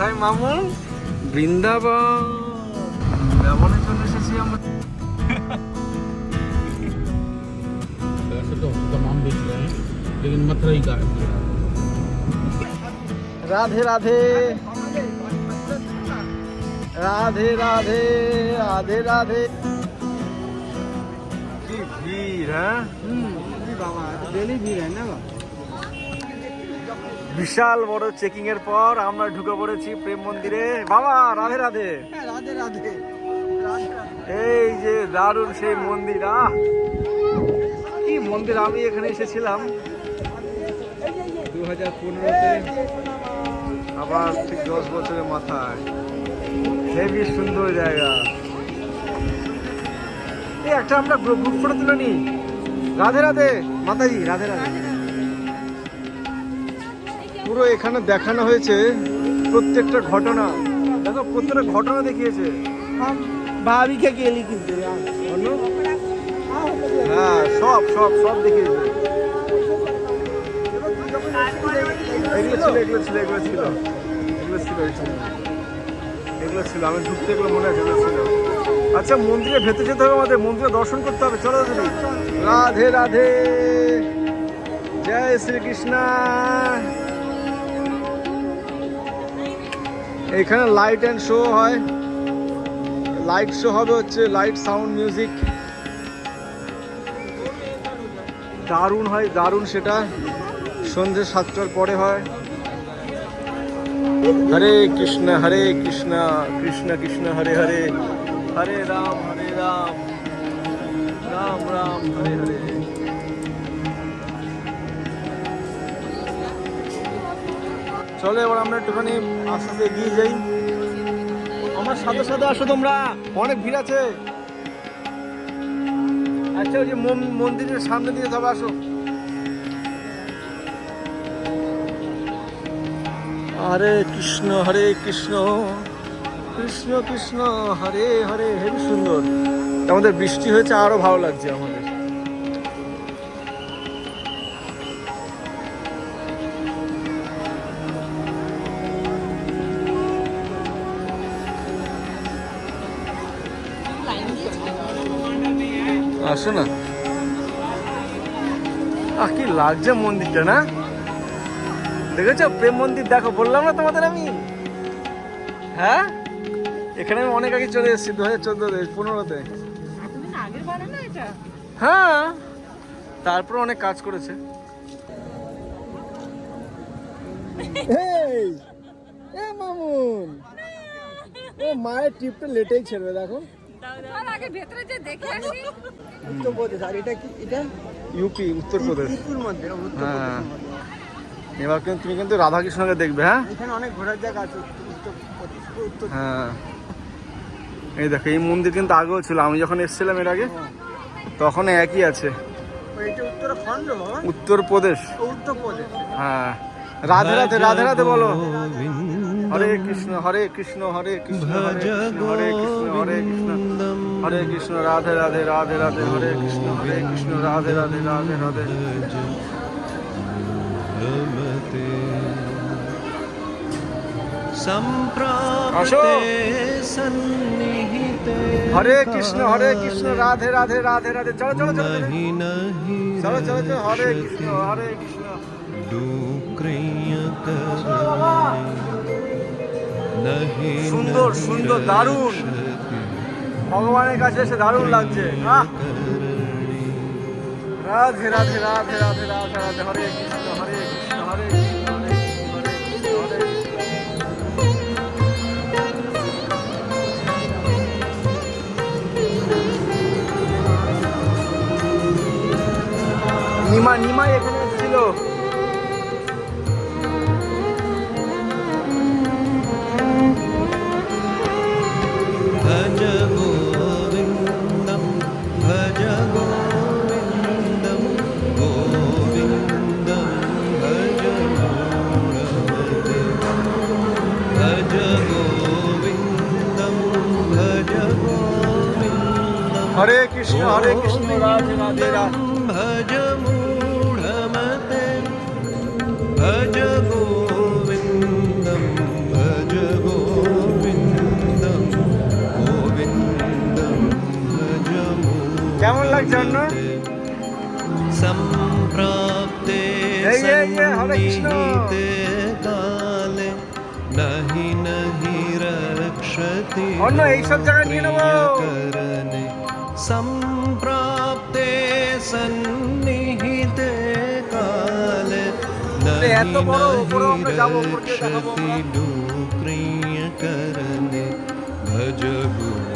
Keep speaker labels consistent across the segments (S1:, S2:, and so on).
S1: কোথায় মামু বৃন্দাবন বৃন্দাবনে চলে এসেছি আমরা लेकिन मथुरा ही का राधे राधे राधे राधे राधे राधे भीड़ है
S2: डेली भीड़ है ना
S1: বিশাল বড় চেকিং এর পর আমরা ঢুকে পড়েছি প্রেম মন্দিরে বাবা হ্যাঁ, রাধে রাধে রাধে রাধে এই যে দারুণ সেই মন্দির আহ কি মন্দির আমি এখানে এসেছিলাম দু হাজার পনেরোতে আবার ঠিক দশ বছরের মাথায় হেভি সুন্দর জায়গা এই একটা আমরা গ্রুপ করে তুলে নি রাধে রাধে
S2: মাতাজি রাধে রাধে
S1: পুরো এখানে দেখানো হয়েছে প্রত্যেকটা ঘটনা দেখো প্রত্যেকটা ঘটনা দেখিয়েছে
S2: ভাবি কে গেলি কিন্তু
S1: হ্যাঁ সব সব সব দেখিয়েছে এগুলো ছিল এগুলো ছিল এগুলো ছিল এগুলো ছিল এগুলো ছিল আমি ঢুকতে এগুলো মনে আছে এগুলো ছিল আচ্ছা মন্দিরে ভেতরে যেতে হবে আমাদের মন্দিরে দর্শন করতে হবে চলো রাধে রাধে জয় শ্রীকৃষ্ণ এখানে লাইট অ্যান্ড শো হয় লাইট শো হবে হচ্ছে লাইট সাউন্ড মিউজিক দারুণ হয় দারুণ সেটা সন্ধ্যে সাতটার পরে হয় হরে কৃষ্ণ হরে কৃষ্ণ কৃষ্ণ কৃষ্ণ হরে হরে হরে রাম হরে রাম রাম রাম হরে হরে চলে এবার আমরা একটুখানি আস্তে আস্তে এগিয়ে যাই আমার সাথে সাথে আসো তোমরা অনেক ভিড় আছে আচ্ছা ওই যে মন্দিরের সামনে দিয়ে তবে আসো হরে কৃষ্ণ হরে কৃষ্ণ কৃষ্ণ কৃষ্ণ হরে হরে হেবি সুন্দর আমাদের বৃষ্টি হয়েছে আরো ভালো লাগছে আমাদের আসো না আর কি লাগছে মন্দিরটা না দেখেছো প্রেম মন্দির দেখো বললাম না তোমাদের আমি হ্যাঁ এখানে আমি অনেক আগে চলে এসেছি দু হাজার চোদ্দোতে পনেরোতে হ্যাঁ তারপর অনেক কাজ করেছে মামুন ও মায়ের টিপটা লেটেই ছেড়বে দেখো ইউপি হ্যাঁ এবার কিন্তু তুমি কিন্তু রাধাকৃষ্ণকে দেখবে হ্যাঁ
S2: অনেক ঘোরার জায়গা আছে
S1: হ্যাঁ এই দেখো এই মন্দির কিন্তু আগেও ছিল আমি যখন এসেছিলাম এর আগে হ্যাঁ। তখন একই আছে উত্তরপ্রদেশ উত্তরপ্রদেশ হ্যাঁ রাধে রাধে রাধে রাধে বলো हरे कृष्ण हरे कृष्ण हरे कृष्ण हरे कृष्ण हरे कृष्ण हरे कृष्ण राधे राधे राधे राधे हरे कृष्ण हरे कृष्ण राधे राधे राधे राधे हरे कृष्ण हरे कृष्ण राधे राधे राधे राधे चलो चलो चलो नहीं चलो चलो चलो हरे कृष्ण हरे कृष्ण डू क्रिय সুন্দর সুন্দর দারুণ ভগবানের কাছে এসে দারুণ লাগছে রাধে রাধে রাধে রাধে রাধে রাধে হরে কৃষ্ণ হরে কৃষ্ণ হরে নিমা নিমা এখানে হরে কৃষ্ণ হরে কৃষ্ণ রাধে রাধে ভজ মূঢ়মতে ভজ গোবিন্দম ভজ গোবিন্দম গোবিন্দম ভজ কেমন লাগছে অন্য সম্প্রাপ্তে সন্নিহিতে কালে নাহি নাহি রক্ষতি অন্য এইসব জায়গা নিয়ে নেবো सम्प्राप्ते सन्निहित काल रक्षति करने भजहु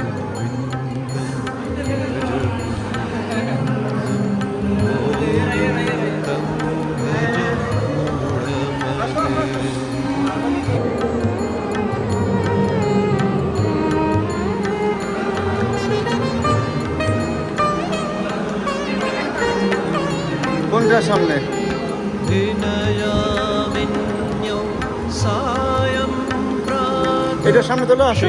S1: মন্দিরের সামনে এটার সামনে চলে আসো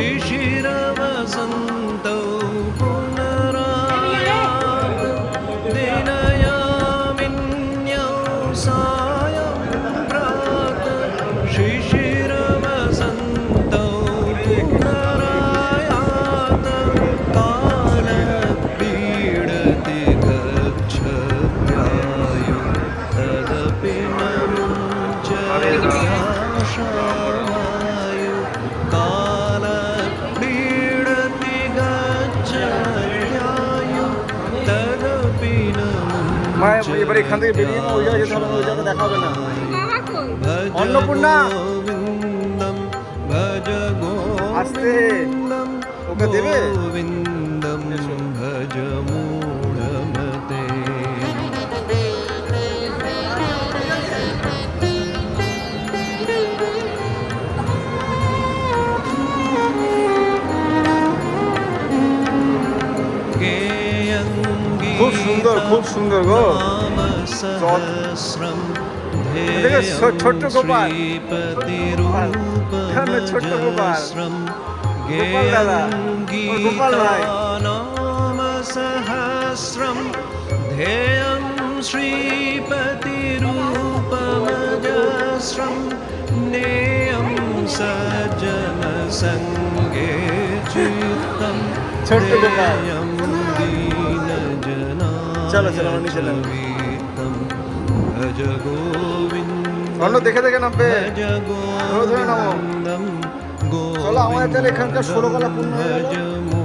S1: মায়ের এবার এখান থেকে বেরিয়ে ওই জায়গায় যেতে ওই জায়গায় দেখা না অন্নপূর্ণা আসতে ওকে দেবে ভজ খুব সুন্দর গো ছোট্ট গোপাল ছোট্ট গোপাল গোপাল দাদা গোপাল ভাই सहस्रं ध्येयं श्रीपतिरूपमजस्रं नेयं सज्जनसङ्गे चित्तं ध्येयं চলো চলো আমরা নিচে অন্য দেখে দেখে নামবে ধরে ধরে নামো চলো আমার এখানকার ষোলো কলা পূর্ণ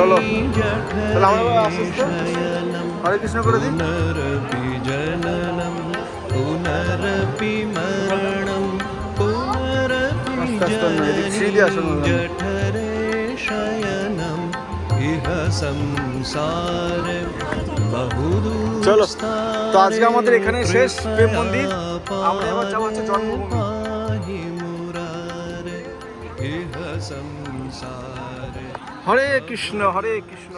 S1: চলো তাহলে আমরা আস্তে হরে কৃষ্ণ করে দিন পুনরপি মরণম পুনরপি ইহ সংসার চলো তো আজকে আমাদের এখানে শেষ প্রেম মন্দির আমরা এবার যাবো হচ্ছে জন্মভূমি হরে কৃষ্ণ হরে কৃষ্ণ